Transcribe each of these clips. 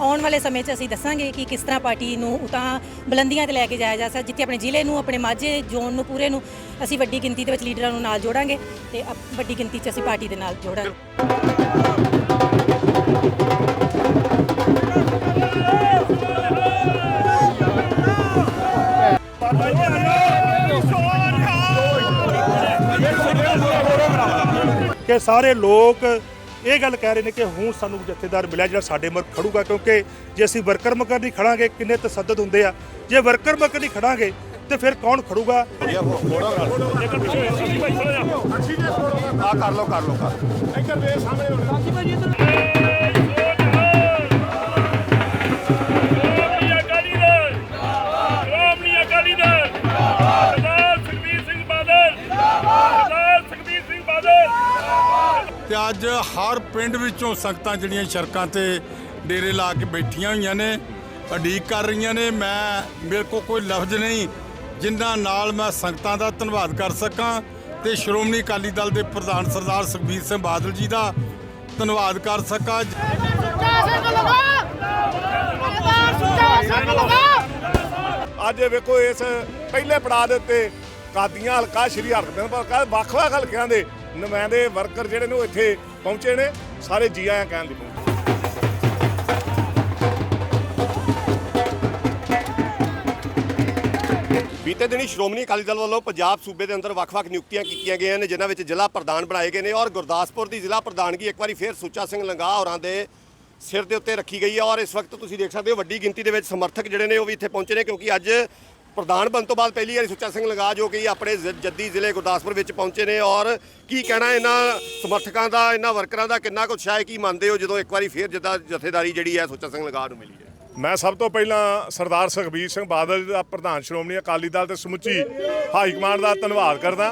ਆਉਣ ਵਾਲੇ ਸਮੇਂ 'ਚ ਅਸੀਂ ਦੱਸਾਂਗੇ ਕਿ ਕਿਸ ਤਰ੍ਹਾਂ ਪਾਰਟੀ ਨੂੰ ਉਤਾਂ ਬੁਲੰਦੀਆਂ ਤੇ ਲੈ ਕੇ ਜਾਇਆ ਜਾ ਸਕਦਾ, ਜਿੱਥੇ ਆਪਣੇ ਜ਼ਿਲ੍ਹੇ ਨੂੰ, ਆਪਣੇ ਮਾਝੇ, ਜ਼ੋਨ ਨੂੰ, ਪੂਰੇ ਨੂੰ ਅਸੀਂ ਵੱਡੀ ਗਿਣਤੀ ਦੇ ਵਿੱਚ ਲੀਡਰਾਂ ਨੂੰ ਨਾਲ ਜੋੜਾਂਗੇ ਤੇ ਅਪ- ਵੱਡੀ ਗਿਣਤੀ 'ਚ ਅਸੀਂ ਪਾਰਟੀ ਦੇ ਨਾਲ ਜੋੜਾਂਗੇ। ਕਿ ਸਾਰੇ ਲੋਕ ਇਹ ਗੱਲ ਕਹਿ ਰਹੇ ਨੇ ਕਿ ਹੁਣ ਸਾਨੂੰ ਜਥੇਦਾਰ ਮਿਲਿਆ ਜਿਹੜਾ ਸਾਡੇ ਮਰ ਖੜੂਗਾ, ਕਿਉਂਕਿ ਜੇ ਅਸੀਂ ਵਰਕਰ ਮਕਰ ਨਹੀਂ ਖੜਾਂਗੇ, ਕਿੰਨੇ ਤਸੱਦਦ ਹੁੰਦੇ ਆ। ਜੇ ਵਰਕਰ ਮਕਰ ਨਹੀਂ ਖੜਾਂਗੇ, ਤੇ ਫਿਰ ਕੌਣ ਖੜੂਗਾ? ਆ ਕਰ ਲੋ ਕਰ ਲੋ ਕਰ ਸ਼੍ਰੋਮਣੀ ਅੱਜ ਹਰ ਪਿੰਡ ਵਿੱਚੋਂ ਸੰਗਤਾਂ ਜਿਹੜੀਆਂ ਸੜਕਾਂ ਤੇ ਡੇਰੇ ਲਾ ਕੇ ਬੈਠੀਆਂ ਹੋਈਆਂ ਨੇ, ਉਡੀਕ ਕਰ ਰਹੀਆਂ ਨੇ। ਮੈਂ ਮੇਰੇ ਕੋਲ ਕੋਈ ਲਫ਼ਜ਼ ਨਹੀਂ, ਜਿਨ੍ਹਾਂ ਨਾਲ ਮੈਂ ਸੰਗਤਾਂ ਦਾ ਧੰਨਵਾਦ ਕਰ ਸਕਾਂ ਤੇ ਸ਼੍ਰੋਮਣੀ ਅਕਾਲੀ ਦਲ ਦੇ ਪ੍ਰਧਾਨ ਸਰਦਾਰ ਸੁਖਬੀਰ ਸਿੰਘ ਬਾਦਲ ਜੀ ਦਾ ਧੰਨਵਾਦ ਕਰ ਸਕਾਂ। ਅੱਜ ਵੇਖੋ, ਇਸ ਪਹਿਲੇ ਪੜਾਅ ਦੇ ਉੱਤੇ ਕਾਦੀਆਂ ਹਲਕਾ ਸ਼੍ਰੀ ਹਰਗੋਬਿੰਦ ਹਲਕਾ ਵੱਖ-ਵੱਖ ਹਲਕਿਆਂ ਦੇ ਨੁਮਾਇੰਦੇ, ਵਰਕਰ ਜਿਹੜੇ ਨੇ ਉਹ ਇੱਥੇ ਪਹੁੰਚੇ ਨੇ। ਸਾਰੇ ਜੀ ਆਇਆਂ ਕਹਿਣ ਲਈ ਪਹੁੰਚੇ ਬੀਤੇ ਦਿਨੀ ਸ਼੍ਰੋਮਣੀ ਅਕਾਲੀ ਦਲ ਵੱਲੋਂ ਪੰਜਾਬ ਸੂਬੇ ਦੇ ਅੰਦਰ ਵੱਖ-ਵੱਖ ਨਿਯੁਕਤੀਆਂ ਕੀਤੀਆਂ ਗਈਆਂ ਨੇ, ਜਿਨ੍ਹਾਂ ਵਿੱਚ ਜ਼ਿਲ੍ਹਾ ਪ੍ਰਧਾਨ ਬਣਾਏ ਗਏ ਨੇ ਔਰ ਗੁਰਦਾਸਪੁਰ ਦੀ ਜ਼ਿਲ੍ਹਾ ਪ੍ਰਧਾਨਗੀ ਇੱਕ ਵਾਰੀ ਫੇਰ ਸੁੱਚਾ ਸਿੰਘ ਲੰਗਾ ਹੋਰਾਂ ਦੇ ਸਿਰ ਦੇ ਉੱਤੇ ਰੱਖੀ ਗਈ ਹੈ ਔਰ ਇਸ ਵਕਤ ਤੁਸੀਂ ਦੇਖ ਸਕਦੇ ਹੋ ਵੱਡੀ ਗਿਣਤੀ ਦੇ ਵਿੱਚ ਸਮਰਥਕ ਜਿਹੜੇ ਨੇ ਉਹ ਵੀ ਇੱਥੇ ਪਹੁੰਚੇ ਨੇ, ਕਿਉਂਕਿ ਅੱਜ ਪ੍ਰਧਾਨ ਬਣਨ ਤੋਂ ਬਾਅਦ ਪਹਿਲੀ ਵਾਰੀ ਸੁੱਚਾ ਸਿੰਘ ਲੰਗਾ ਜੋ ਕਿ ਆਪਣੇ ਜ- ਜੱਦੀ ਜ਼ਿਲ੍ਹੇ ਗੁਰਦਾਸਪੁਰ ਵਿੱਚ ਪਹੁੰਚੇ ਨੇ ਔਰ ਕੀ ਕਹਿਣਾ ਇਹਨਾਂ ਸਮਰਥਕਾਂ ਦਾ ਇਹਨਾਂ ਵਰਕਰਾਂ ਦਾ ਕਿੰਨਾ ਕੁ ਉਤਸ਼ਾਹ ਹੈ ਕੀ ਮੰਨਦੇ ਹੋ ਜਦੋਂ ਇੱਕ ਵਾਰੀ ਫੇਰ ਜਿੱਦਾਂ ਜਥੇਦਾਰੀ ਜਿਹੜੀ ਹੈ ਸੁੱਚਾ ਸਿੰਘ ਲੰਗਾ ਨੂੰ ਮਿਲੀ ਹੈ? ਮੈਂ ਸਭ ਤੋਂ ਪਹਿਲਾਂ ਸਰਦਾਰ ਸੁਖਬੀਰ ਸਿੰਘ ਬਾਦਲ ਦਾ ਪ੍ਰਧਾਨ ਸ਼੍ਰੋਮਣੀ ਅਕਾਲੀ ਦਲ ਤੇ ਸਮੁੱਚੀ ਹਾਈ ਕਮਾਂਡ ਦਾ ਧੰਨਵਾਦ ਕਰਦਾ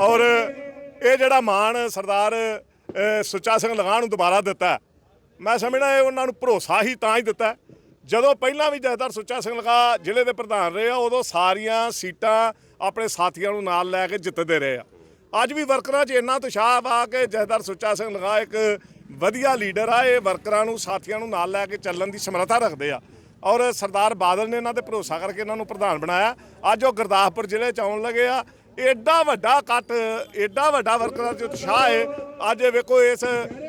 ਔਰ ਇਹ ਜਿਹੜਾ ਮਾਣ ਸਰਦਾਰ ਅ, ਸੁੱਚਾ ਸਿੰਘ ਲਗਾਨ ਨੂੰ ਦੁਬਾਰਾ ਦਿੱਤਾ ਮੈਂ ਸਮਝਦਾ ਇਹ ਉਹਨਾਂ ਨੂੰ ਭਰੋਸਾ ਹੀ ਤਾਂ ਹੀ ਦਿੱਤਾ ਜਦੋਂ ਪਹਿਲਾਂ ਵੀ ਜਥੇਦਾਰ ਸੁੱਚਾ ਸਿੰਘ ਲਗਾ ਜ਼ਿਲ੍ਹੇ ਦੇ ਪ੍ਰਧਾਨ ਰਹੇ ਆ, ਉਦੋਂ ਸਾਰੀਆਂ ਸੀਟਾਂ ਆਪਣੇ ਸਾਥੀਆਂ ਨੂੰ ਨਾਲ ਲੈ ਕੇ ਜਿੱਤਦੇ ਰਹੇ ਆ। ਅੱਜ ਵੀ ਵਰਕਰਾਂ 'ਚ ਇੰਨਾ ਉਤਸ਼ਾਹ ਵਾ ਕਿ ਜਥੇਦਾਰ ਸੁੱਚਾ ਸਿੰਘ ਲਗਾ ਇੱਕ ਵਧੀਆ ਲੀਡਰ ਆ, ਇਹ ਵਰਕਰਾਂ ਨੂੰ, ਸਾਥੀਆਂ ਨੂੰ ਨਾਲ ਲੈ ਕੇ ਚੱਲਣ ਦੀ ਸਮਰੱਥਾ ਰੱਖਦੇ ਆ। ਔਰ ਸਰਦਾਰ ਬਾਦਲ ਨੇ ਇਹਨਾਂ ਤੇ ਭਰੋਸਾ ਕਰਕੇ ਇਹਨਾਂ ਨੂੰ ਪ੍ਰਧਾਨ ਬਣਾਇਆ। ਅੱਜ ਉਹ ਗੁਰਦਾਸਪੁਰ ਜ਼ਿਲ੍ਹੇ 'ਚ ਆਉਣ ਲੱਗੇ ਆ। ਐਡਾ ਵੱਡਾ ਇਕੱਠ ਐਡਾ ਵੱਡਾ ਵਰਕਰਾਂ 'ਚ ਉਤਸ਼ਾਹ ਹੈ ਅੱਜ ਵੇਖੋ, ਇਸ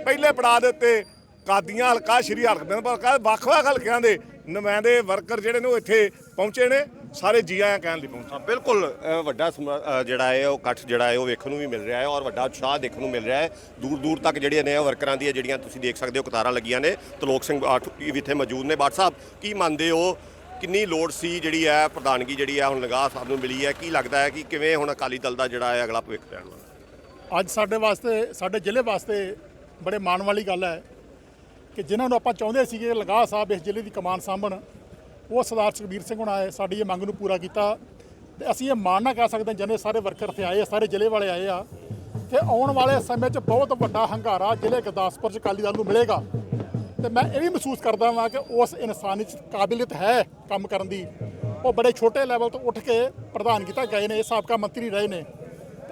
ਪਹਿਲੇ ਪੜਾਅ ਦੇ ਉੱਤੇ ਕਾਦੀਆਂ ਹਲਕਾ ਸ਼੍ਰੀ ਹਰਗੋਬਿੰਦ ਹਲਕਾ ਵੱਖ-ਵੱਖ ਹਲਕਿਆਂ ਦੇ ਨੁਮਾਇੰਦੇ ਵਰਕਰ ਜਿਹੜੇ ਨੇ ਉਹ ਇੱਥੇ ਪਹੁੰਚੇ ਨੇ ਸਾਰੇ ਜੀ ਆਇਆਂ ਕਹਿਣ ਲਈ ਪਹੁੰਚੇ ਬਿਲਕੁਲ ਅ, ਵੱਡਾ ਸਮ- ਅ, ਜਿਹੜਾ ਹੈ ਉਹ ਇਕੱਠ ਜਿਹੜਾ ਹੈ ਉਹ ਵੇਖਣ ਨੂੰ ਵੀ ਮਿਲ ਰਿਹਾ ਹੈ ਔਰ ਵੱਡਾ ਉਤਸ਼ਾਹ ਦੇਖਣ ਨੂੰ ਮਿਲ ਰਿਹਾ ਹੈ। ਦੂਰ ਦੂਰ ਤੱਕ ਜਿਹੜੀਆਂ ਨੇ ਉਹ ਵਰਕਰਾਂ ਦੀਆਂ ਜਿਹੜੀਆਂ ਤੁਸੀਂ ਦੇਖ ਸਕਦੇ ਹੋ ਕਤਾਰਾਂ ਲੱਗੀਆਂ ਨੇ। ਤਲੋਕ ਸਿੰਘ ਬਾਠ ਵੀ ਇੱਥੇ ਮੌਜੂਦ ਨੇ। ਬਾਠ ਸਾਹਿਬ ਕੀ ਮੰਨਦੇ ਹੋ ਕਿੰਨੀ ਲੋੜ ਸੀ ਜਿਹੜੀ ਹੈ ਪ੍ਰਧਾਨਗੀ ਜਿਹੜੀ ਹੈ ਹੁਣ ਲਗਾ ਸਾਹਿਬ ਨੂੰ ਮਿਲੀ ਹੈ? ਕੀ ਲੱਗਦਾ ਹੈ ਕਿ ਕਿਵੇਂ ਹੁਣ ਅਕਾਲੀ ਦਲ ਦਾ ਜਿਹੜਾ ਹੈ ਅਗਲਾ ਭਵਿੱਖ ਰਹਿਣ ਵਾਲਾ ਅੱਜ ਸਾਡੇ ਵਾਸਤੇ ਸਾਡੇ ਜ਼ਿਲ੍ਹੇ ਵਾਸਤੇ ਬੜੇ ਮਾਣ ਵਾਲੀ ਗੱਲ ਹੈ ਕਿ ਜਿਨ੍ਹਾਂ ਨੂੰ ਆਪਾਂ ਚਾਹੁੰਦੇ ਸੀਗੇ ਲਗਾ ਸਾਹਿਬ ਇਸ ਜ਼ਿਲ੍ਹੇ ਦੀ ਕਮਾਨ ਸਾਂਭਣ, ਉਹ ਸਰਦਾਰ ਸੁਖਬੀਰ ਸਿੰਘ ਹੁਣਾਂ ਆਏ, ਸਾਡੀ ਇਹ ਮੰਗ ਨੂੰ ਪੂਰਾ ਕੀਤਾ। ਤੇ ਅਸੀਂ ਇਹ ਮਾਣ ਨਾ ਕਹਿ ਸਕਦੇ ਜਿੰਨੇ ਸਾਰੇ ਵਰਕਰ ਇੱਥੇ ਆਏ ਆ, ਸਾਰੇ ਜ਼ਿਲ੍ਹੇ ਵਾਲੇ ਆਏ ਆ, ਕਿ ਆਉਣ ਵਾਲੇ ਸਮੇਂ 'ਚ ਬਹੁਤ ਵੱਡਾ ਹੰਗਾਰਾ ਜ਼ਿਲ੍ਹੇ ਗੁਰਦਾਸਪੁਰ 'ਚ ਅਕਾਲੀ ਦਲ ਨੂੰ ਮਿਲੇਗਾ। ਤੇ ਮੈਂ ਇਹ ਵੀ ਮਹਿਸੂਸ ਕਰਦਾ ਹਾਂ ਕਿ ਉਸ ਇਨਸਾਨੀ 'ਚ ਕਾਬਲੀਅਤ ਹੈ ਕੰਮ ਕਰਨ ਦੀ। ਉਹ ਬੜੇ ਛੋਟੇ ਲੈਵਲ ਤੋਂ ਉੱਠ ਕੇ ਪ੍ਰਧਾਨ ਕੀਤਾ ਗਏ ਨੇ ਸਾਬਕਾ ਮੰਤਰੀ ਰਹੇ ਨੇ।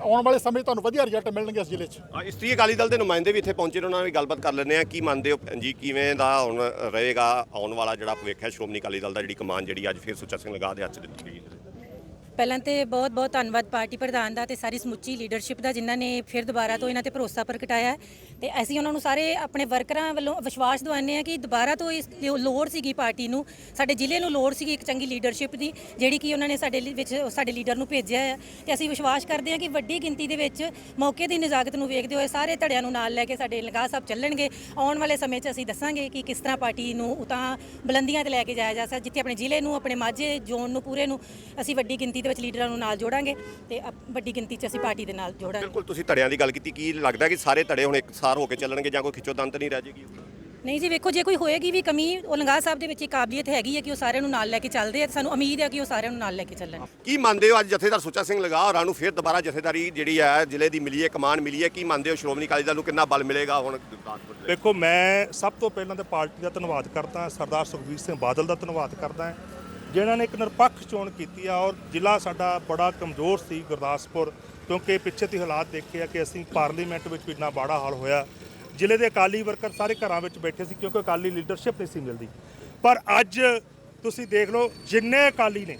ਆਉਣ ਵਾਲੇ ਸਮੇਂ 'ਚ ਤੁਹਾਨੂੰ ਵਧੀਆ ਰਿਜ਼ਲਟ ਮਿਲਣਗੇ ਇਸ ਜ਼ਿਲ੍ਹੇ 'ਚ। ਅ, ਇਸਤਰੀ ਅਕਾਲੀ ਦਲ ਦੇ ਨੁਮਾਇੰਦੇ ਵੀ ਇੱਥੇ ਪਹੁੰਚੇ ਨੇ ਉਹਨਾਂ ਨਾਲ ਗੱਲਬਾਤ ਕਰ ਲੈਂਦੇ ਆ ਕੀ ਮੰਨਦੇ ਹੋ ਜੀ ਕਿਵੇਂ ਦਾ ਹੁਣ ਰਹੇਗਾ ਆਉਣ ਵਾਲਾ ਜਿਹੜਾ ਭਵਿੱਖ ਹੈ ਸ਼੍ਰੋਮਣੀ ਅਕਾਲੀ ਦਲ ਦਾ ਜਿਹੜੀ ਕਮਾਨ ਜਿਹੜੀ ਅੱਜ ਫਿਰ ਸੁੱਚਾ ਸਿੰਘ ਲਗਾ ਦੇ ਹੱਥ 'ਚ ਦਿੱਤੀ ਗਈ ਹੈ? ਪਹਿਲਾਂ ਤੇ ਬਹੁਤ ਬਹੁਤ ਧੰਨਵਾਦ ਪਾਰਟੀ ਪ੍ਰਧਾਨ ਦਾ ਤੇ ਸਾਰੀ ਸਮੁੱਚੀ ਲੀਡਰਸ਼ਿਪ ਦਾ ਜਿਨ੍ਹਾਂ ਨੇ ਫਿਰ ਦੁਬਾਰਾ ਤੋਂ ਇਹਨਾਂ ਤੇ ਭਰੋਸਾ ਪ੍ਰਗਟਾਇਆ ਹੈ। ਤੇ ਅਸੀਂ ਉਹਨਾਂ ਨੂੰ ਸਾਰੇ ਆਪਣੇ ਵਰਕਰਾਂ ਵੱਲੋਂ ਵਿਸ਼ਵਾਸ ਦਿਵਾਉਂਦੇ ਆ ਕਿ ਦੁਬਾਰਾ ਤੋਂ ਇਸ ਲਿਓ- ਲੋੜ ਸੀਗੀ ਪਾਰਟੀ ਨੂੰ, ਸਾਡੇ ਜ਼ਿਲ੍ਹੇ ਨੂੰ ਲੋੜ ਸੀਗੀ ਇੱਕ ਚੰਗੀ ਲੀਡਰਸ਼ਿਪ ਦੀ, ਜਿਹੜੀ ਕਿ ਉਹਨਾਂ ਨੇ ਸਾਡੇ ਲਈ ਵਿੱਚ ਸਾਡੇ ਲੀਡਰ ਨੂੰ ਭੇਜਿਆ ਹੈ। ਤੇ ਅਸੀਂ ਵਿਸ਼ਵਾਸ ਕਰਦੇ ਹਾਂ ਕਿ ਵੱਡੀ ਗਿਣਤੀ ਦੇ ਵਿੱਚ ਮੌਕੇ ਦੀ ਨਜ਼ਾਕਤ ਨੂੰ ਵੇਖਦੇ ਹੋਏ ਸਾਰੇ ਧੜਿਆਂ ਨੂੰ ਨਾਲ ਲੈ ਕੇ ਸਾਡੇ ਲਗਾ ਸਾਹਿਬ ਚੱਲਣਗੇ। ਆਉਣ ਵਾਲੇ ਸਮੇਂ 'ਚ ਅਸੀਂ ਦੱਸਾਂਗੇ ਕਿ ਕਿਸ ਤਰ੍ਹਾਂ ਪਾਰਟੀ ਨੂੰ ਉਤਾਂ ਬੁਲੰਦੀਆਂ ਤੇ ਲੈ ਕੇ ਜਾਇਆ ਜਾ ਸਕਦਾ, ਜਿੱਥੇ ਆਪਣੇ ਜ਼ਿਲ੍ਹੇ ਨੂੰ, ਆਪਣੇ ਮਾਝੇ ਜ਼ੋਨ ਨੂੰ, ਪੂਰੇ ਨੂੰ ਅਸੀਂ ਵੱਡੀ ਗਿਣਤੀ ਦੇ ਵਿੱਚ ਲੀਡਰਾਂ ਨੂੰ ਨਾਲ ਜੋੜਾਂਗੇ ਤੇ ਅਪ- ਵੱਡੀ ਗਿਣਤੀ 'ਚ ਅਸੀਂ ਪਾਰਟੀ ਦੇ ਨਾਲ ਜੋੜਾਂਗੇ। ਬਿਲਕੁਲ ਤੁਸੀਂ ਧੜਿਆਂ ਦੀ ਗੱਲ ਕੀਤੀ ਕੀ ਲੱਗਦਾ ਕਿ ਸਾਰੇ ਧੜੇ ਹੁਣ ਇੱਕਸਾਰ ਹੋ ਕੇ ਚੱਲਣਗੇ ਜਾਂ ਕੋਈ ਖਿੱਚੋਤੰਤ ਨਹੀਂ ਰਹਿ ਜਾਏਗੀ ਨਹੀਂ ਜੀ ਵੇਖੋ ਜੇ ਕੋਈ ਹੋਏਗੀ ਵੀ ਕਮੀ ਉਹ ਲੰਗਾ ਸਾਹਿਬ ਦੇ ਵਿੱਚ ਇਹ ਕਾਬਲੀਅਤ ਹੈਗੀ ਹੈ ਕਿ ਉਹ ਸਾਰਿਆਂ ਨੂੰ ਨਾਲ ਲੈ ਕੇ ਚੱਲਦੇ ਆ ਤੇ ਸਾਨੂੰ ਉਮੀਦ ਹੈ ਕਿ ਉਹ ਸਾਰਿਆਂ ਨੂੰ ਨਾਲ ਲੈ ਕੇ ਚੱਲਣ। ਕੀ ਮੰਨਦੇ ਹੋ ਅੱਜ ਜਥੇਦਾਰ ਸੁੱਚਾ ਸਿੰਘ ਲਗਾ ਹੋਰਾਂ ਨੂੰ ਫਿਰ ਦੁਬਾਰਾ ਜਥੇਦਾਰੀ ਜਿਹੜੀ ਹੈ ਜ਼ਿਲ੍ਹੇ ਦੀ ਮਿਲੀ ਹੈ ਕਮਾਨ ਮਿਲੀ ਹੈ ਕੀ ਮੰਨਦੇ ਹੋ ਸ਼੍ਰੋਮਣੀ ਅਕਾਲੀ ਦਲ ਨੂੰ ਕਿੰਨਾ ਬਲ ਮਿਲੇਗਾ ਹੁਣ ਗੁਰਦਾਸਪੁਰ ਦੇ ਦੇਖੋ ਮੈਂ ਸਭ ਤੋਂ ਪਹਿਲਾਂ ਤਾਂ ਪਾਰਟੀ ਦਾ ਧੰਨਵਾਦ ਕਰਦਾ ਸਰਦਾਰ ਸੁਖਬੀਰ ਸਿੰਘ ਬਾਦਲ ਦਾ ਧੰਨਵਾਦ ਕਰਦਾ ਜਿਨ੍ਹਾਂ ਨੇ ਇੱਕ ਨਿਰਪੱਖ ਚੋਣ ਕੀਤੀ ਆ ਔਰ ਜ਼ਿਲ੍ਹਾ ਸਾਡਾ ਬੜਾ ਕਮਜ਼ੋਰ ਸੀ ਗੁਰਦਾਸਪੁਰ, ਕਿਉਂਕਿ ਪਿੱਛੇ ਤੇ ਹਾਲਾਤ ਦੇਖੇ ਆ ਕਿ ਅਸੀਂ ਪਾਰਲੀਮੈਂਟ ਵਿੱਚ ਵੀ ਇੰਨਾ ਬਾੜਾ ਹਾਲ ਹੋਇਆ। ਜ਼ਿਲ੍ਹੇ ਦੇ ਅਕਾਲੀ ਵਰਕਰ ਸਾਰੇ ਘਰਾਂ ਵਿੱਚ ਬੈਠੇ ਸੀ ਕਿਉਂਕਿ ਅਕਾਲੀ ਲੀਡਰਸ਼ਿਪ ਨਹੀਂ ਸੀ ਮਿਲਦੀ। ਪਰ ਅੱਜ ਤੁਸੀਂ ਦੇਖ ਲਓ, ਜਿੰਨੇ ਅਕਾਲੀ ਨੇ,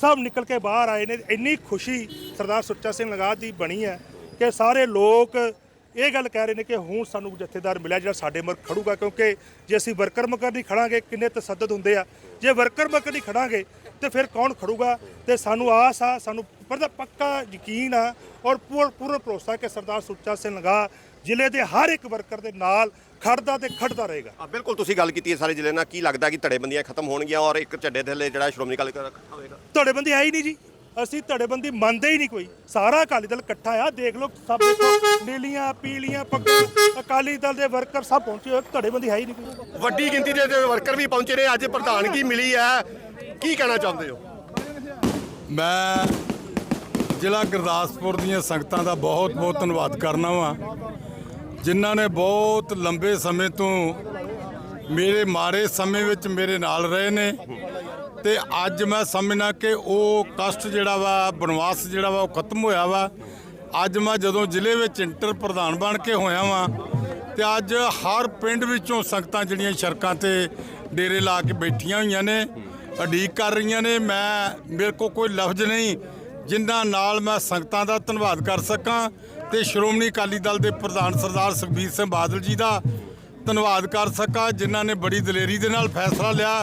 ਸਭ ਨਿਕਲ ਕੇ ਬਾਹਰ ਆਏ ਨੇ। ਇੰਨੀ ਖੁਸ਼ੀ ਸਰਦਾਰ ਸੁੱਚਾ ਸਿੰਘ ਲੰਗਾਹ ਦੀ ਬਣੀ ਹੈ ਕਿ ਸਾਰੇ ਲੋਕ ਇਹ ਗੱਲ ਕਹਿ ਰਹੇ ਨੇ ਕਿ ਹੁਣ ਸਾਨੂੰ ਜਥੇਦਾਰ ਮਿਲਿਆ ਜਿਹੜਾ ਸਾਡੇ ਮਰ ਖੜੂਗਾ ਕਿਉਂਕਿ ਜੇ ਅਸੀਂ ਵਰਕਰ ਮਕਰ ਨਹੀਂ ਖੜਾਂਗੇ ਕਿੰਨੇ ਤਸੱਦਦ ਹੁੰਦੇ ਆ। ਜੇ ਵਰਕਰ ਮਕਰ ਨਹੀਂ ਖੜਾਂਗੇ ਤੇ ਫਿਰ ਕੌਣ ਖੜੂਗਾ? ਤੇ ਸਾਨੂੰ ਆਸ ਆ ਸਾਨੂੰ ਪਰਦਾ ਪੱਕਾ ਯਕੀਨ ਆ ਔਰ ਪੂਰਾ ਪੂਰਾ ਭਰੋਸਾ ਕਿ ਸਰਦਾਰ ਸੁੱਚਾ ਸਿੰਘ ਲੰਗਾਹ ਜ਼ਿਲ੍ਹੇ ਦੇ ਹਰ ਇੱਕ ਵਰਕਰ ਦੇ ਨਾਲ ਖੜਦਾ ਤੇ ਖੜਦਾ ਰਹੇਗਾ। ਆ ਬਿਲਕੁਲ ਤੁਸੀਂ ਗੱਲ ਕੀਤੀ ਹੈ ਸਾਰੇ ਜ਼ਿਲ੍ਹੇ ਨਾਲ ਕੀ ਲੱਗਦਾ ਕਿ ਧੜੇਬੰਦੀਆਂ ਖਤਮ ਹੋਣਗੀਆਂ ਔਰ ਇੱਕ ਝੰਡੇ ਥੱਲੇ ਜਿਹੜਾ ਸ਼੍ਰੋਮਣੀ ਅਕਾਲੀ ਦਲ ਹੋਏਗਾ? ਧੜੇਬੰਦੀ ਹੈ ਹੀ ਨਹੀਂ ਜੀ। ਅਸੀਂ ਧੜੇਬੰਦੀ ਮੰਨਦੇ ਹੀ ਨਹੀਂ ਕੋਈ। ਸਾਰਾ ਅਕਾਲੀ ਦਲ ਇਕੱਠਾ ਆ ਦੇਖ ਲਓ ਸਭ ਦੇਖੋ ਨੀਲੀਆਂ ਪੀਲੀਆਂ ਪੱਗਾਂ ਅਕਾਲੀ ਦਲ ਦੇ ਵਰਕਰ ਸਭ ਪਹੁੰਚੇ ਹੋਏ ਧੜੇਬੰਦੀ ਹੈ ਹੀ ਨਹੀਂ ਕੋਈ। ਵੱਡੀ ਗਿਣਤੀ ਦੇ ਵਰਕਰ ਵੀ ਪਹੁੰਚੇ ਨੇ ਅੱਜ ਪ੍ਰਧਾਨਗੀ ਮਿਲੀ ਹੈ। ਕੀ ਕਹਿਣਾ ਚਾਹੁੰਦੇ ਹੋ? ਮੈਂ ਜ਼ਿਲ੍ਹਾ ਗੁਰਦਾਸਪੁਰ ਦੀਆਂ ਸੰਗਤਾਂ ਦਾ ਬਹੁਤ ਬਹੁਤ ਧੰਨਵਾਦ ਕਰਨਾ ਵਾਂ ਜਿਨ੍ਹਾਂ ਨੇ ਬਹੁਤ ਲੰਬੇ ਸਮੇਂ ਤੋਂ ਮੇਰੇ ਮਾਰੇ ਸਮੇਂ ਵਿੱਚ ਮੇਰੇ ਨਾਲ ਰਹੇ ਨੇ। ਤੇ ਅੱਜ ਮੈਂ ਸਮਝਣਾ ਕਿ ਉਹ ਕਸ਼ਟ ਜਿਹੜਾ ਵਾ, ਬਨਵਾਸ ਜਿਹੜਾ ਵਾ, ਉਹ ਖਤਮ ਹੋਇਆ ਵਾ। ਅੱਜ ਮੈਂ ਜਦੋਂ ਜ਼ਿਲ੍ਹੇ ਵਿੱਚ ਇੰਟਰ ਪ੍ਰਧਾਨ ਬਣ ਕੇ ਹੋਇਆ ਵਾਂ, ਤੇ ਅੱਜ ਹਰ ਪਿੰਡ ਵਿੱਚੋਂ ਸੰਗਤਾਂ ਜਿਹੜੀਆਂ ਸੜਕਾਂ ਤੇ ਡੇਰੇ ਲਾ ਕੇ ਬੈਠੀਆਂ ਹੋਈਆਂ ਨੇ, ਉਡੀਕ ਕਰ ਰਹੀਆਂ ਨੇ। ਮੈਂ, ਮੇਰੇ ਕੋਲ ਕੋਈ ਲਫ਼ਜ਼ ਨਹੀਂ, ਜਿਨ੍ਹਾਂ ਨਾਲ ਮੈਂ ਸੰਗਤਾਂ ਦਾ ਧੰਨਵਾਦ ਕਰ ਸਕਾਂ ਤੇ ਸ਼੍ਰੋਮਣੀ ਅਕਾਲੀ ਦਲ ਦੇ ਪ੍ਰਧਾਨ ਸਰਦਾਰ ਸੁਖਬੀਰ ਸਿੰਘ ਬਾਦਲ ਜੀ ਦਾ ਧੰਨਵਾਦ ਕਰ ਸਕਾਂ, ਜਿਨ੍ਹਾਂ ਨੇ ਬੜੀ ਦਲੇਰੀ ਦੇ ਨਾਲ ਫੈਸਲਾ ਲਿਆ।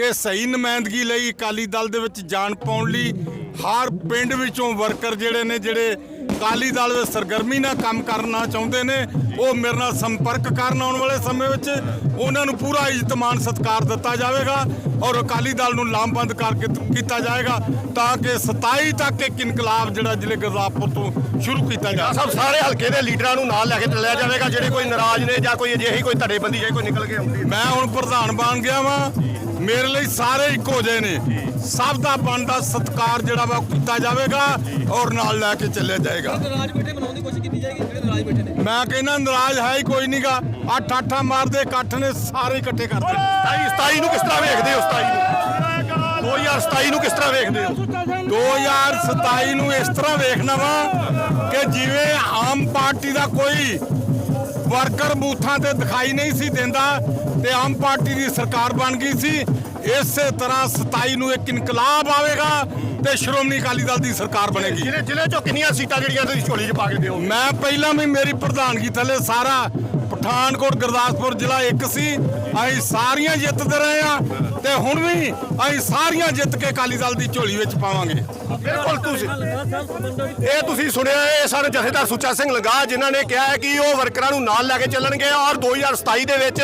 ਕਿ ਸਹੀ ਨੁਮਾਇੰਦਗੀ ਲਈ ਅਕਾਲੀ ਦਲ ਦੇ ਵਿੱਚ ਜਾਣ ਪਾਉਣ ਲਈ ਹਰ ਪਿੰਡ ਵਿੱਚੋਂ ਵਰਕਰ ਜਿਹੜੇ ਨੇ ਜਿਹੜੇ ਅਕਾਲੀ ਦਲ ਵਿੱਚ ਸਰਗਰਮੀ ਨਾਲ ਕੰਮ ਕਰਨਾ ਚਾਹੁੰਦੇ ਨੇ ਉਹ ਮੇਰੇ ਨਾਲ ਸੰਪਰਕ ਕਰਨ ਆਉਣ ਵਾਲੇ ਸਮੇਂ ਵਿੱਚ ਉਹਨਾਂ ਨੂੰ ਪੂਰਾ ਇੱਜ਼ਤਮਾਨ ਸਤਿਕਾਰ ਦਿੱਤਾ ਜਾਵੇਗਾ ਔਰ ਅਕਾਲੀ ਦਲ ਨੂੰ ਲਾਮਬੰਦ ਕਰਕੇ ਕੀਤਾ ਜਾਏਗਾ ਤਾਂ ਕਿ 27 ਤੱਕ ਇੱਕ ਇਨਕਲਾਬ ਜਿਹੜਾ ਜ਼ਿਲ੍ਹੇ ਗੁਰਦਾਸਪੁਰ ਤੋਂ ਸ਼ੁਰੂ ਕੀਤਾ ਜਾ ਸਭ ਸਾਰੇ ਹਲਕੇ ਦੇ ਲੀਡਰਾਂ ਨੂੰ ਨਾਲ ਲੈ ਕੇ ਚੱਲਿਆ ਜਾਵੇਗਾ ਜਿਹੜੇ ਕੋਈ ਨਾਰਾਜ਼ ਨੇ ਜਾਂ ਕੋਈ ਅਜਿਹੀ ਕੋਈ ਧੜੇਬੰਦੀ ਜੇ ਕੋਈ ਨਿਕਲ ਕੇ ਆਉਂਦੀ ਮੈਂ ਹੁਣ ਪ੍ਰਧਾਨ ਬਣ ਗਿਆ ਵਾਂ। ਮੇਰੇ ਲਈ ਸਾਰੇ ਇੱਕੋ ਜਿਹੇ ਨੇ। ਸਭ ਦਾ ਬਣਦਾ ਸਤਿਕਾਰ ਜਿਹੜਾ ਵਾ ਉਹ ਕੀਤਾ ਜਾਵੇਗਾ ਔਰ ਨਾਲ ਲੈ ਕੇ ਚੱਲਿਆ ਜਾਏਗਾ। ਰਾਜ ਬੈਠੇ ਬਣਾਉਣ ਦੀ ਕੋਸ਼ਿਸ਼ ਕੀਤੀ ਜਾਏਗੀ ਜਿਹੜੇ ਨਾਰਾਜ਼ ਬੈਠੇ ਨੇ। ਮੈਂ ਕਹਿੰਦਾ ਨਾਰਾਜ਼ ਹੈ ਹੀ ਕੋਈ ਨਹੀਂਗਾ ਅੱਠ ਅੱਠਾਂ ਮਾਰਦੇ ਇਕੱਠ ਨੇ ਸਾਰੇ ਇਕੱਠੇ ਕਰ ਦੇਣੇ 27 27 ਨੂੰ ਕਿਸ ਤਰ੍ਹਾਂ ਵੇਖਦੇ ਹੋ 27 ਨੂੰ? 2027 ਨੂੰ ਕਿਸ ਤਰ੍ਹਾਂ ਵੇਖਦੇ ਹੋ? 2027 ਨੂੰ ਇਸ ਤਰ੍ਹਾਂ ਵੇਖਣਾ ਵਾ ਕਿ ਜਿਵੇਂ ਆਮ ਪਾਰਟੀ ਦਾ ਕੋਈ ਵਰਕਰ ਬੂਥਾਂ ਤੇ ਦਿਖਾਈ ਨਹੀਂ ਸੀ ਦਿੰਦਾ ਤੇ ਆਮ ਪਾਰਟੀ ਦੀ ਸਰਕਾਰ ਬਣ ਗਈ ਸੀ। ਇਸੇ ਤਰ੍ਹਾਂ 27 ਨੂੰ ਇੱਕ ਇਨਕਲਾਬ ਆਵੇਗਾ ਤੇ ਸ਼੍ਰੋਮਣੀ ਅਕਾਲੀ ਦਲ ਦੀ ਸਰਕਾਰ ਬਣੇਗੀ। ਜ਼ਿਲ੍ਹੇ ਜ਼ਿਲ੍ਹੇ ਚੋਂ ਕਿੰਨੀਆਂ ਸੀਟਾਂ ਜਿਹੜੀਆਂ ਤੁਸੀਂ ਝੋਲੀ 'ਚ ਪਾ ਕੇ ਦਿਓ ਮੈਂ ਪਹਿਲਾਂ ਵੀ ਮੇਰੀ ਪ੍ਰਧਾਨਗੀ ਥੱਲੇ ਸਾਰਾ ਪਠਾਨਕੋਟ ਗੁਰਦਾਸਪੁਰ ਜ਼ਿਲ੍ਹਾ ਇੱਕ ਸੀ। ਅਸੀਂ ਸਾਰੀਆਂ ਜਿੱਤਦੇ ਰਹੇ ਆ। ਤੇ ਹੁਣ ਵੀ ਅਸੀਂ ਸਾਰੀਆਂ ਜਿੱਤ ਕੇ ਅਕਾਲੀ ਦਲ ਦੀ ਝੋਲੀ ਵਿੱਚ ਪਾਵਾਂਗੇ। ਬਿਲਕੁਲ ਤੁਸੀਂ। ਇਹ ਤੁਸੀਂ ਸੁਣਿਆ ਇਹ ਸਨ ਜਥੇਦਾਰ ਸੁੱਚਾ ਸਿੰਘ ਲੰਗਾ, ਜਿਨ੍ਹਾਂ ਨੇ ਕਿਹਾ ਹੈ ਕਿ ਉਹ ਵਰਕਰਾਂ ਨੂੰ ਨਾਲ ਲੈ ਕੇ ਚੱਲਣਗੇ ਔਰ 2027 ਦੇ ਵਿੱਚ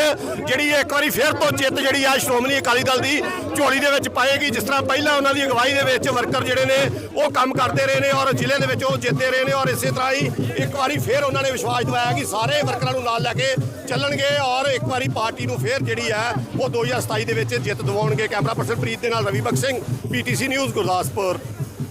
ਜਿਹੜੀ ਇਹ ਇੱਕ ਵਾਰੀ ਫਿਰ ਤੋਂ ਜਿੱਤ ਜਿਹੜੀ ਆ ਸ਼੍ਰੋਮਣੀ ਅਕਾਲੀ ਦਲ ਦੀ ਝੋਲੀ ਦੇ ਵਿੱਚ ਪਾਏਗੀ, ਜਿਸ ਤਰ੍ਹਾਂ ਪਹਿਲਾਂ ਉਹਨਾਂ ਦੀ ਅਗਵਾਈ ਦੇ ਵਿੱਚ ਵਰਕਰ ਜਿਹੜੇ ਨੇ, ਉਹ ਕੰਮ ਕਰਦੇ ਰਹੇ ਨੇ ਔਰ ਜ਼ਿਲ੍ਹੇ ਦੇ ਵਿੱਚ ਉਹ ਜਿੱਤਦੇ ਰਹੇ ਨੇ ਔਰ ਇਸੇ ਤਰ੍ਹਾਂ ਹੀ ਇੱਕ ਵਾਰੀ ਫਿਰ ਉਹਨਾਂ ਨੇ ਵਿਸ਼ਵਾਸ ਦਿਵਾਇਆ ਕਿ ਸਾਰੇ ਵਰਕਰਾਂ ਨੂੰ ਨਾਲ ਲੈ ਕੇ ਚੱਲਣਗੇ ਔਰ ਇੱਕ ਵਾਰੀ ਪਾਰਟੀ ਨੂੰ ਫਿਰ ਜਿਹੜੀ ਹੈ ਉਹ 2027 ਦੇ ਵਿੱਚ ਜਿੱਤ ਦਵਾਉਣਗੇ ਕੈਮਰਾ ਪਰਸਨ ਪ੍ਰੀਤ ਦੇ ਨਾਲ ਰਵੀ ਬਖਸ਼ ਸਿੰਘ ਪੀਟੀਸੀ ਨਿਊਜ਼ ਗੁਰਦਾਸਪੁਰ।